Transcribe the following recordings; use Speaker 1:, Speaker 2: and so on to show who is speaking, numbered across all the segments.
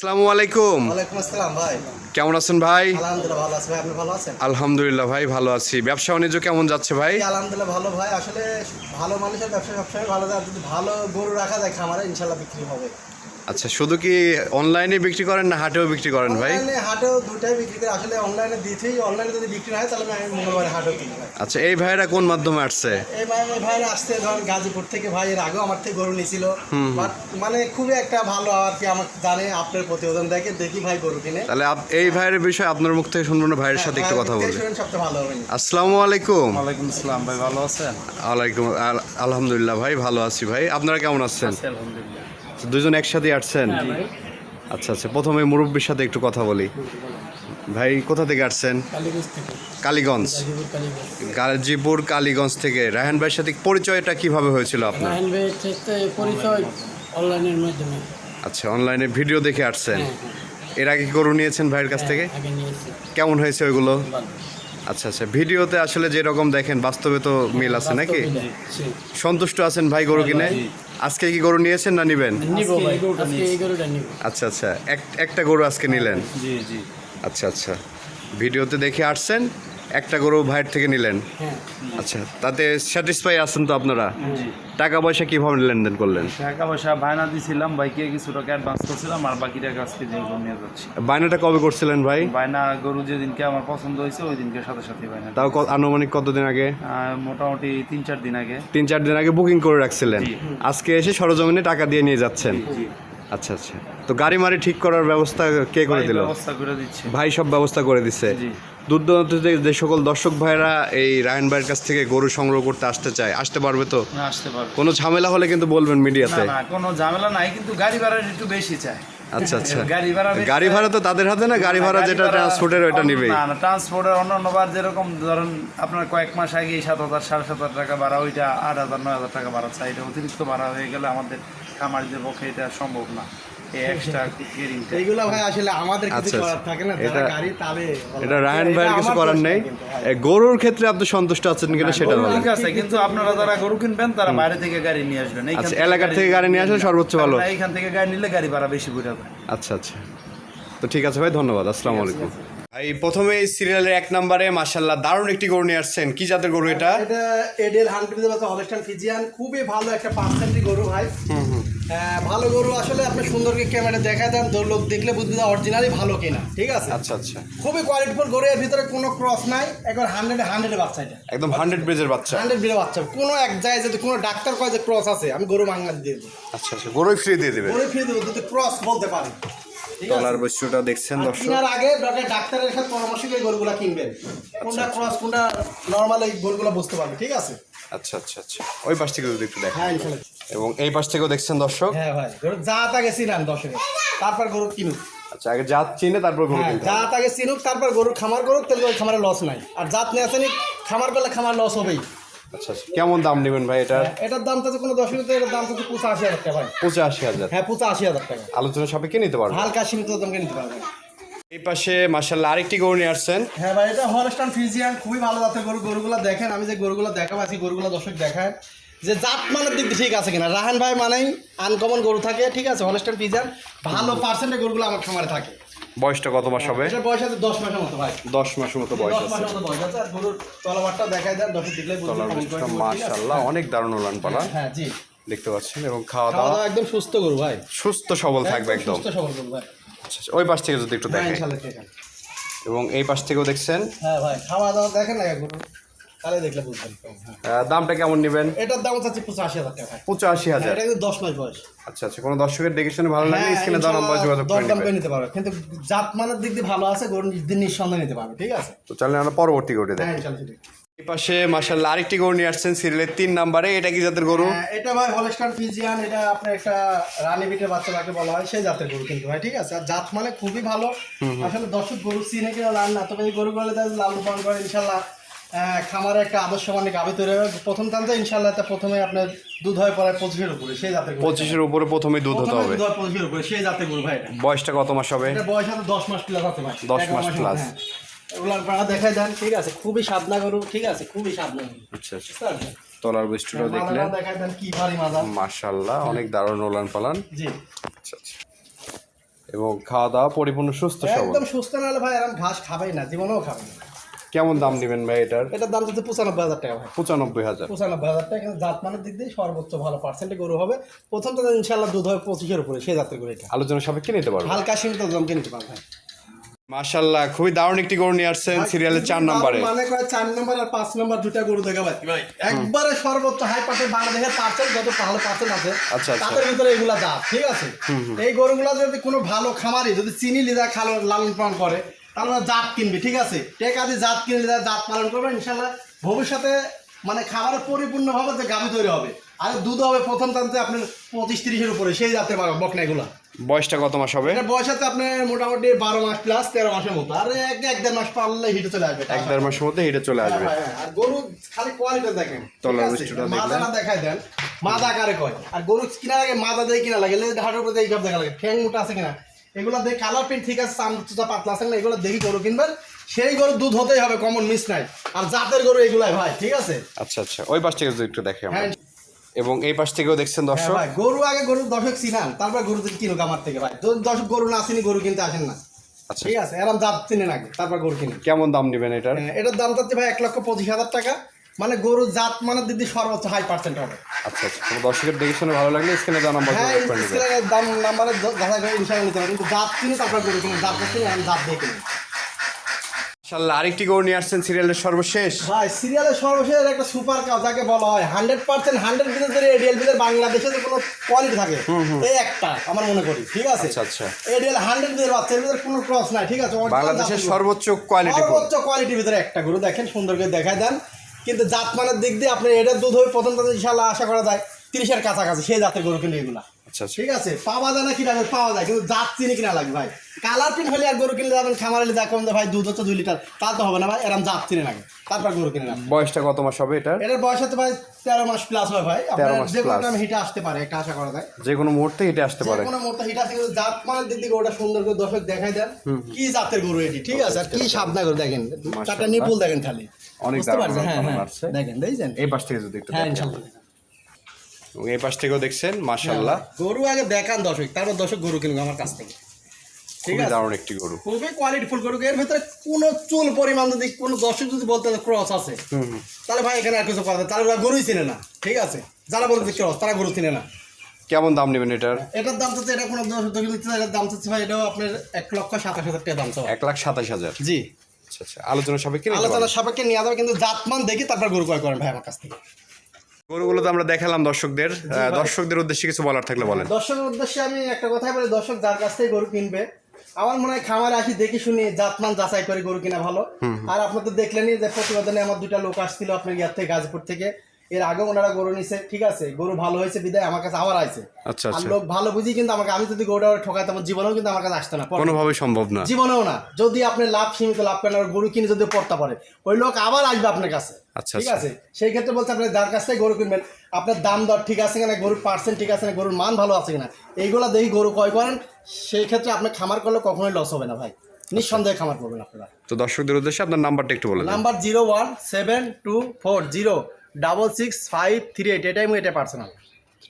Speaker 1: আসসালামু আলাইকুম।
Speaker 2: ওয়ালাইকুম আসসালাম ভাই।
Speaker 1: কেমন আছেন ভাই?
Speaker 2: আলহামদুলিল্লাহ ভালো আছি ভাই আপনি ভালো আছেন?
Speaker 1: আলহামদুলিল্লাহ ভাই ভালো আছি। ব্যবসা বাণিজ্য কেমন যাচ্ছে ভাই?
Speaker 2: আলহামদুলিল্লাহ ভালো ভাই। আসলে ভালো মানুষের ব্যবসা সবসময় ভালো যায়। যদি ভালো গরু রাখা যায় খামারে ইনশাল্লাহ বিক্রি হবে।
Speaker 1: আচ্ছা শুধু কি অনলাইনে বিক্রি করেন না হাটেও বিক্রি করেন ভাই?
Speaker 2: অনলাইনে হাটেও দুটাই বিক্রি করে। আসলে অনলাইনে দিতেই অনলাইনে যদি বিক্রি হয় তাহলে আমি মঙ্গলবারে হাটেও কিনি
Speaker 1: আচ্ছা এই ভাইরা কোন মাধ্যমে আসছে?
Speaker 2: এই ভাই এই ভাইরা আসছে ধরেন গাজীপুর থেকে। ভাই এর আগেও আমার থেকে গরু নিছিল। বাট মানে খুবই একটা ভালো আর কি আমাকে জানে আপনার প্রতিবেদন দেখে দেখি ভাই গরু কিনে।
Speaker 1: তাহলে এই ভাইয়ের বিষয়ে আপনার মুখ থেকে শুনব না ভাইয়ের সাথে একটু কথা
Speaker 2: হবে।
Speaker 1: আসসালামু আলাইকুম।
Speaker 3: ওয়ালাইকুম আসসালাম ভাই ভালো আছেন?
Speaker 1: আলাইকুম আলহামদুলিল্লাহ ভাই ভালো আছি ভাই। আপনারা কেমন আছেন?
Speaker 3: আলহামদুলিল্লাহ।
Speaker 1: দুজন একসাথে আসছেন? আচ্ছা আচ্ছা প্রথমে মুরব্বীর সাথে একটু কথা বলি। ভাই কোথা থেকে আসছেন? কালীগঞ্জ গাজীপুর কালীগঞ্জ। থেকে। রায়হান ভাইয়ের সাথে পরিচয়টা কীভাবে হয়েছিল আপনার?
Speaker 4: পরিচয় অনলাইনের মাধ্যমে।
Speaker 1: আচ্ছা অনলাইনে ভিডিও দেখে আসছেন। এর আগে গরু নিয়েছেন ভাইয়ের কাছ থেকে? কেমন হয়েছে ওইগুলো? আচ্ছা আচ্ছা। ভিডিওতে আসলে যেরকম দেখেন বাস্তবে তো মিল আছে নাকি? সন্তুষ্ট আছেন ভাই গরু কিনে? আজকে কি গরু নিয়েছেন না নিবেন?
Speaker 4: নিব ভাই আজকে এই গরুটা নিব
Speaker 1: আচ্ছা আচ্ছা। এক- একটা গরু আজকে নিলেন?
Speaker 3: জি জি।
Speaker 1: আচ্ছা আচ্ছা। ভিডিওতে দেখে আসছেন একটা গরু ভাইয়ের থেকে নিলেন?
Speaker 4: হ্যাঁ।
Speaker 1: আচ্ছা তাতে স্যাটিসফাই আছেন তো আপনারা? টাকা পয়সা কীভাবে লেনদেন করলেন?
Speaker 3: টাকা পয়সা ভাইনা দিছিলাম ভাইকে কিছু টাকা অ্যাডভান্স করছিলাম আর বাকি টাকা আজকে যে নিয়ে যাচ্ছি।
Speaker 1: বায়নাটা কবে করছিলেন ভাই?
Speaker 3: বায়না গরু যেদিনকে আমার পছন্দ হয়েছে ওই দিনকে সাথে সাথে বায়না
Speaker 1: তাও আনুমানিক কতদিন আগে?
Speaker 3: মোটামুটি তিন চার দিন আগে।
Speaker 1: তিন চার দিন আগে বুকিং করে রাখছিলেন। আজকে এসে সরজমিনে টাকা দিয়ে নিয়ে যাচ্ছেন।
Speaker 3: জি।
Speaker 1: আচ্ছা আচ্ছা। তো গাড়ি মারি ঠিক করার ব্যবস্থা কে করে দিল?
Speaker 3: ব্যবস্থা করে দিচ্ছে।
Speaker 1: ভাই সব ব্যবস্থা করে দিচ্ছে। দূর দূরান্ত থেকে যে সকল দর্শক ভাইরা এই রায়ন ভাইয়ের কাছ থেকে গরু সংগ্রহ করতে আসতে চায় আসতে পারবে তো?
Speaker 3: আসতে পারবে।
Speaker 1: কোনো ঝামেলা হলে কিন্তু বলবেন মিডিয়াতে।
Speaker 3: না কোনো ঝামেলা নাই কিন্তু গাড়ি ভাড়া একটু বেশি চায়।
Speaker 1: আচ্ছা আচ্ছা।
Speaker 3: গাড়ি ভাড়া
Speaker 1: গাড়ি ভাড়া তো তাদের হাতে না? গাড়ি ভাড়া যেটা ট্রান্সপোর্টের ওইটা নিবেই।
Speaker 3: না না ট্রান্সপোর্টের অন্য বার যেরকম ধরেন আপনার কয়েক মাস আগে সাত হাজার সাড়ে সাত হাজার টাকা ভাড়া ওইটা আট হাজার নয় হাজার টাকা ভাড়া চাই। এটা অতিরিক্ত ভাড়া হয়ে গেলে আমাদের খামারিদের পক্ষে এটা সম্ভব না। এই এক্সট্রা গেরিংটা
Speaker 2: এইগুলো ভাই আসলে আমাদের কিছু
Speaker 1: আচ্ছা,
Speaker 2: করার
Speaker 1: আচ্ছা।
Speaker 2: থাকে না যারা
Speaker 1: এটা-
Speaker 2: গাড়ি তাবে
Speaker 1: এটা রায়হান
Speaker 2: এটা
Speaker 1: ভাইয়ের কিছু
Speaker 2: আমার
Speaker 1: করার
Speaker 2: দোষ
Speaker 1: নেই।
Speaker 2: না কিন্তু ভাই।
Speaker 1: এ, গরুর ক্ষেত্রে আপনি সন্তুষ্ট আছেন কিনা সেটা
Speaker 3: গরু ঠিক আছে কিন্তু আপনারা যারা গরু কিনবেন তারা বাইরে থেকে গাড়ি নিয়ে আসবেন।
Speaker 1: আচ্ছা,
Speaker 3: থেকে
Speaker 1: এলাকার থেকে গাড়ি নিয়ে আসলে সর্বোচ্চ ভালো।
Speaker 3: এইখান থেকে গাড়ি নিলে গাড়ি ভাড়া বেশি পড়ে
Speaker 1: আচ্ছা আচ্ছা। তো ঠিক আছে ভাই ধন্যবাদ। আসসালামু আলাইকুম। ভাই প্রথমে সিরিয়ালের এক নম্বরে মাশাল্লাহ দারুণ একটি গরু নিয়ে আসছেন। কি জাতের গরু এটা?
Speaker 2: এটা এডেল হান্ড্রেড হলস্টাইন ফিজিয়ান খুবই ভালো একটা পার্সেন্টের গরু ভাই। হ্যাঁ, ভালো গরু আসলে আপনি সুন্দরকে ক্যামেরা দেখায় দেন লোক দেখলে বুঝবে অরিজিনালি ভালো কিনা ঠিক আছে?
Speaker 1: আচ্ছা আচ্ছা।
Speaker 2: খুবই কোয়ালিটিফুল গরু এর ভিতরে কোনো ক্রস নাই একবার হান্ড্রেড হান্ড্রেড বাচ্চা এটা।
Speaker 1: একদম হান্ড্রেড ব্রেজের বাচ্চা।
Speaker 2: হান্ড্রেড বিলে বাচ্চা। কোনো এক জায়গায় যদি কোনো ডাক্তার কয় যে ক্রস আছে আমি গরু মাংনা দিয়ে দেবো।
Speaker 1: আচ্ছা আচ্ছা গরুই ফ্রি দিয়ে দেবে।
Speaker 2: গরু ফ্রি দেবো যদি ক্রস বলতে পারে আছে?
Speaker 1: বৈশ্যটা দেখছেন দর্শক?
Speaker 2: কেনার আগে ডাক্তারের সাথে পরামর্শ করে গরুগুলা কিনবেন। কোনটা ক্রস কোনটা নর্মাল এই গরুগুলা বুঝতে পারবে ঠিক আছে?
Speaker 1: আচ্ছা আচ্ছা আচ্ছা। ওই পাশ থেকে যদি একটু দেখেন।
Speaker 2: হ্যাঁ ইনশাল্লাহ।
Speaker 1: এবং এই পাশ থেকেও দেখছেন দর্শক?
Speaker 2: হ্যাঁ ভাই গরু চিনান তারপর গরু কিনুক।
Speaker 1: আচ্ছা আগে জাত চিনে তারপর গরু
Speaker 2: হ্যাঁ
Speaker 1: কিনতে
Speaker 2: যা
Speaker 1: হবে।
Speaker 2: চিনুক তারপর গরু খামার করুক তাহলে ওই খামারে লস নাই। আর জাত নিয়ে আসেনি খামার করলে খামার লস হবেই।
Speaker 1: আচ্ছা আচ্ছা কেমন দাম নেবেন ভাই এটার?
Speaker 2: এটার দাম তো কোনো দশ মিনিট এটার দাম তো পঁচাশি হাজার টাকা ভাই।
Speaker 1: পঁচাশি হাজার।
Speaker 2: হ্যাঁ পঁচাশি হাজার টাকা।
Speaker 1: আলোচনা সাপেক্ষে নিতে পারবেন
Speaker 2: হালকা সীমিত দামকে নিতে পারবেন
Speaker 1: এই পাশে মার্শাল্লাহ আরেকটি গরু নিয়ে আসছেন।
Speaker 2: হ্যাঁ ভাই এটা হলস্টান ফিজিয়ান খুবই ভালো জাতের গরু। গরুগুলো দেখেন আমি যে গরুগুলো দেখাবো আছি গরুগুলো দর্শক দেখায়। যে জাত মানের দিক ঠিক আছে কিনা। রাহান ভাই মানেই আনকমন গরু থাকে ঠিক আছে? হলস্টান ফিজিয়ান ভালো পার্সেন্টের গরুগুলো আমার খামারে থাকে।
Speaker 1: বয়সটা কত মাস হবে?
Speaker 2: এটা বয়স আছে দশ মাসের মতো ভাই।
Speaker 1: দশ মাসের মতো বয়স আছে
Speaker 2: মাসের মতো বয়স আছে। আর গরুর তলাবারটা দেখাই দেন দর্শক দেখলে বুঝতে
Speaker 1: অনেক দারুণ উলান পালা।
Speaker 2: হ্যাঁ জি।
Speaker 1: দেখতে পাচ্ছেন এবং খাওয়া দাওয়া
Speaker 2: একদম সুস্থ গরু ভাই।
Speaker 1: সুস্থ সবল থাকবে একদম।
Speaker 2: সুস্থ সবল গরু ভাই।
Speaker 1: আচ্ছা, আচ্ছা, ওই পাশ থেকে যদি একটু
Speaker 2: হ্যাঁ
Speaker 1: দেখেন। এবং এই পাশ থেকেও দেখছেন?
Speaker 2: হ্যাঁ ভাই খাওয়া দাওয়া দেখেন না গরু? তাহলে দেখলে বুঝবেন হ্যাঁ।
Speaker 1: দামটা কেমন নেবেন?
Speaker 2: এটার দাম চাচ্ছি পঁচাশি হাজার টাকা।
Speaker 1: পঁচাশি
Speaker 2: হ্যাঁ,
Speaker 1: হাজার।
Speaker 2: এটা কিন্তু দশ মাস বয়স।
Speaker 1: আচ্ছা আচ্ছা কোনো দর্শকের দেখে শুনে ভালো লাগলে
Speaker 2: হ্যাঁ,
Speaker 1: স্ক্রিনে নাম্বার যোগাযোগ করে
Speaker 2: নিতে পারবে। কিন্তু জাত মানের দিক দিয়ে ভালো আছে গরু দিন নিঃসন্দেহে নিতে পারবে ঠিক আছে?
Speaker 1: তো চলেন আমরা পরবর্তী গরুটি দেখি। এই পাশে মাসাল্লাহ আরেকটি গরু নিয়ে আসছেন সিরিয়ালের তিন নাম্বারে। এটা কি জাতের গরু?
Speaker 2: এটা ভাই হলস্টার ফিজিয়ান এটা আপনার একটা রানী বিটের বাচ্চা বলা হয় সেই জাতের গরু কিন্তু ভাই ঠিক আছে? আর জাত মানে খুবই ভালো। আসলে দর্শক গরু চিনে কিনা লাল না তবে এই গরু গলে লাল পালন করে ইনশাল্লাহ। খামারে একটা আদর্শ মানে গাভি তৈরি হবে। প্রথম টানতে ইনশাল্লাহ তা প্রথমে আপনার দুধ হয় পরে পঁচিশের উপরে সেই জাতের গরু
Speaker 1: পঁচিশের উপরে প্রথমে দুধ হতে হবে।
Speaker 2: দুধ পঁচিশের উপরে সেই জাতের গরু ভাই
Speaker 1: বয়সটা কত মাস হবে?
Speaker 2: বয়স আছে দশ মাস প্লাস আছে ভাই।
Speaker 1: 10
Speaker 2: এগারো
Speaker 1: মাস plus।
Speaker 2: হ্যাঁ। আপনারা দেখাই দেন। ঠিক আছে খুবই সাদনা গরু ঠিক আছে খুবই সাদনা গরু।
Speaker 1: আচ্ছা আচ্ছা। তলার বৈশিষ্ট্যটা দেখলেন।
Speaker 2: ভারী মাজা
Speaker 1: মাশাল্লাহ অনেক দারুণ ওলান পালান।
Speaker 2: জি।
Speaker 1: আচ্ছা আচ্ছা। এবং খাওয়া দাওয়া পরিপূর্ণ সুস্থ সবল।
Speaker 2: একদম সুস্থ না হলে ভাই এরকম ঘাস খাবেই না জীবনেও খাবে না।
Speaker 1: কেমন দাম দিবেন ভাই এটার?
Speaker 2: এটার দাম যদি পঁচানব্বই হাজার টাকা ভাই।
Speaker 1: পঁচানব্বই হাজার।
Speaker 2: পঁচানব্বই হাজার টাকা জাত মানের দিক দিয়ে সর্বোচ্চ ভালো পার্সেন্টে গরু হবে। প্রথম তো ইনশাল্লাহ দুধ হবে পঁচিশের উপরে সেই জাতের গরু এটা।
Speaker 1: আলোচনা সাপেক্ষে নিতে পারব।
Speaker 2: হালকা সীমিত দাম কিনতে পারবেন
Speaker 1: মাশাল্লাহ খুবই দারুণ একটি গরু নিয়ে আসছেন সিরিয়ালের চার নম্বরে।
Speaker 2: মানে করে চার নম্বর আর পাঁচ নম্বর দুটা গরু দেখা পাচ্ছি ভাই? একবারে সর্বোচ্চ হাই পার্সেন্ট বাংলাদেশের পার্সেন্ট যত ভালো পার্সেন্ট আছে
Speaker 1: আচ্ছা, আচ্ছা।
Speaker 2: তাদের ভিতরে এগুলা জাত ঠিক আছে? এই গরুগুলা যদি কোনো ভালো খামারি যদি চিনি লিদা খালো লালন পালন করে তাহলে ওরা জাত কিনবে ঠিক আছে? টেকা দিয়ে জাত কিনে লিদা জাত পালন করবে ইনশাল্লাহ ভবিষ্যতে মানে খাবারের পরিপূর্ণভাবে যে গাভী তৈরি হবে। আর দুধ হবে প্রথম টানতে আপনার পঁচিশ তিরিশের উপরে সেই জাতের বকনা এগুলা
Speaker 1: বয়সটা কত মাস হবে?
Speaker 2: এটা বয়স আছে আপনার মোটামুটি বারো মাস প্লাস তেরো মাসের মতো। আর এক এক দেড় মাস পারলে হিটে চলে আসবে
Speaker 1: এক দেড় মাসের মধ্যে হেঁটে চলে আসবে।
Speaker 2: হ্যাঁ, হ্যাঁ, আর গরু খালি কোয়ালিটি দেখেন
Speaker 1: তলার
Speaker 2: মাদা না দেখাই দেন। মাদা কারে কয়? আর গরু কিনা লাগে মাদা দিয়ে কিনা লাগে লেজ হাটের উপরে এইসব দেখা লাগে। ঠ্যাং মোটা আছে কিনা? এগুলো দেখে কালার প্রিন্ট ঠিক আছে চাম চুচা পাতলা আছে না এগুলো দেখি গরু কিনবেন। সেই গরু দুধ হতেই হবে কমন মিস নাই। আর জাতের গরু এগুলাই ভাই ঠিক আছে?
Speaker 1: আচ্ছা আচ্ছা ওই পাশ থেকে একটু দেখে আমরা।
Speaker 2: হ্যাঁ।
Speaker 1: এবং এই পাশ থেকেও দেখছেন
Speaker 2: হ্যাঁ
Speaker 1: দর্শক?
Speaker 2: ভাই গরু আগে গরু দর্শক চিনান তারপর গরু কিনুক আমার থেকে ভাই। দর্শক গরু না চিনি গরু কিনতে আসেন না।
Speaker 1: আচ্ছা।
Speaker 2: ঠিক আছে এরকম জাত চিনেন আগে তারপর গরু কিনেন
Speaker 1: কেমন দাম নেবেন এটার?
Speaker 2: হ্যাঁ, এটার দাম চাচ্ছি ভাই এক লক্ষ পঁচিশ হাজার টাকা। মানে গরুর জাত মানে দিদি সর্বোচ্চ হাই পার্সেন্ট হবে।
Speaker 1: আচ্ছা আচ্ছা দর্শকের দেখে শুনে ভালো লাগলে স্ক্রিনে দেওয়া নাম্বার
Speaker 2: হ্যাঁ দাম নাম্বারে দেখা করে ইনশাল্লাহ নিতে পারবেন কিন্তু জাত কিনে তারপর গরু কিনে জাত কিনে আমি জাত দিয়ে কিনি
Speaker 1: ইনশাআল্লাহ আরেকটি গরু নিয়ে আসছেন সিরিয়ালের সর্বশেষ।
Speaker 2: ভাই সিরিয়ালের সর্বশেষ একটা সুপার কাউ যাকে বলা হয় হান্ড্রেড পার্সেন্ট হান্ড্রেড ভিতরে এডিএল বাংলাদেশে যে কোনো কোয়ালিটি থাকে এই একটা আমার মনে করি ঠিক আছে?
Speaker 1: আচ্ছা আচ্ছা।
Speaker 2: এডিএল হান্ড্রেড ভিতরে বাচ্চা এর ভিতরে কোনো ক্রস নাই ঠিক আছে?
Speaker 1: বাংলাদেশের সর্বোচ্চ কোয়ালিটি
Speaker 2: সর্বোচ্চ কোয়ালিটির ভিতরে একটা গরু দেখেন সুন্দর করে দেখায় দেন। কিন্তু জাতমানের দিক দিয়ে আপনার এটার দুধ হবে প্রথম তাদের ইনশাল্লাহ আশা করা যায় তিরিশের কাছাকাছি সেই জাতের গরু কিন্তু এগুলা।
Speaker 1: আচ্ছা আচ্ছা।
Speaker 2: ঠিক আছে? পাওয়া যায় না কিনা পাওয়া যায় কিন্তু জাত চিনি কিনা লাগবে ভাই। কালার প্রিন্ট হলে আর গরু কিনে যাবেন খামার হলে দেখবেন ভাই দুধ হচ্ছে দুই লিটার তা তো হবে না ভাই এরম জাত চিনি লাগে। তারপর গরু কিনে নেবেন
Speaker 1: বয়সটা কত মাস হবে এটার?
Speaker 2: এটার বয়স হতে ভাই তেরো মাস প্লাস হয় ভাই। আপনার
Speaker 1: মাস
Speaker 2: যে কোনো হিটে আসতে পারে একটা আশা করা যায়।
Speaker 1: যে কোনো মুহূর্তে হেঁটে আসতে পারে।
Speaker 2: কোনো মুহূর্তে হিট আসতে কিন্তু জাত মানের দিক থেকে ওটা সুন্দর করে দর্শক দেখাই দেন কি জাতের গরু এটি ঠিক আছে? আর কি সাবনা করে দেখেন চারটা নিপুল দেখেন খালি।
Speaker 1: অনেক
Speaker 2: হ্যাঁ হ্যাঁ। দেখেন
Speaker 1: এই পাশ থেকে যদি একটু
Speaker 2: হ্যাঁ
Speaker 1: এই পাশ থেকেও দেখছেন
Speaker 2: গরু আগে দেখান দর্শক তারপর দর্শক গরু কিনবো আমার কাছ থেকে। ঠিক আছে?
Speaker 1: দারুণ একটি গরু।
Speaker 2: খুবই কোয়ালিটি গরু। এর ভিতরে কোনো চুল পরিমাণ যদি কোনো দর্শক যদি বলতে ক্রস আছে
Speaker 1: হুম হুম।
Speaker 2: তাহলে ভাই এখানে আর কিছু কথা তাহলে ওরা গরুই চিনে না ঠিক আছে? যারা বলতে ক্রস তারা গরু চিনে না।
Speaker 1: কেমন দাম নেবেন এটার?
Speaker 2: এটার দাম চাচ্ছে এটা কোনো দর্শক দর্শক এটার দাম চাচ্ছে ভাই এটাও আপনার এক লক্ষ সাতাশ হাজার টাকা দাম
Speaker 1: এক লাখ সাতাশ হাজার।
Speaker 2: জি।
Speaker 1: আচ্ছা আচ্ছা। আলোচনা সাপেক্ষে
Speaker 2: আলোচনা সাপেক্ষে নিয়ে যাবে কিন্তু জাতমান দেখে তারপর গরু ক্রয় করেন ভাই আমার কাছ থেকে।
Speaker 1: গরুগুলো তো আমরা দেখালাম দর্শকদের। দর্শকদের উদ্দেশ্যে কিছু বলার থাকলে বলেন।
Speaker 2: দর্শকের উদ্দেশ্যে আমি একটা কথাই বলি দর্শক যার কাছ থেকে গরু কিনবে আমার মনে হয় খামারে আসি দেখি শুনি জাতমান যাচাই করে গরু কিনা ভালো। আর আপনার তো দেখলেনই যে প্রতিবেদনে আমার দুটা লোক আসছিল আপনার ইয়ার থেকে গাজীপুর থেকে। এর আগে ওনারা গরু নিছে ঠিক আছে? গরু ভালো হয়েছে বিদায় আমার কাছে আবার আইছে।
Speaker 1: আচ্ছা
Speaker 2: আর
Speaker 1: আচ্ছা।
Speaker 2: লোক ভালো বুঝি কিন্তু আমাকে আমি যদি গরুটা ঠকাইতাম জীবনেও কিন্তু আমার কাছে আসতো না
Speaker 1: কোনোভাবেই সম্ভব না।
Speaker 2: জীবনেও না। যদি আপনি লাভ সীমিত লাভ করেন আর গরু কিনে যদি পড়তে পারে ওই লোক আবার আসবে আপনার কাছে
Speaker 1: আচ্ছা,
Speaker 2: ঠিক
Speaker 1: আচ্ছা।
Speaker 2: আছে? সেই ক্ষেত্রে বলছে আপনি যার কাছ থেকে গরু কিনবেন আপনার দাম দর ঠিক আছে কিনা গরুর পার্সেন্ট ঠিক আছে না গরুর মান ভালো আছে কিনা এইগুলো দেখি গরু ক্রয় করেন সেই ক্ষেত্রে আপনি খামার করলে কখনোই লস হবে না ভাই। নিঃসন্দেহে খামার করবেন আপনারা।
Speaker 1: তো দর্শকদের উদ্দেশ্যে আপনার নাম্বারটা একটু বলে দেন।
Speaker 2: Number zero one seven two four zero double six five three eight এটাই আমি এটা পার্সোনাল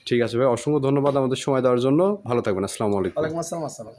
Speaker 1: ঠিক আছে ভাই অসংখ্য ধন্যবাদ আমাদের সময় দেওয়ার জন্য। ভালো থাকবেন আসসালামু আলাইকুম।
Speaker 2: ওয়ালাইকুম আসসালাম আসসালাম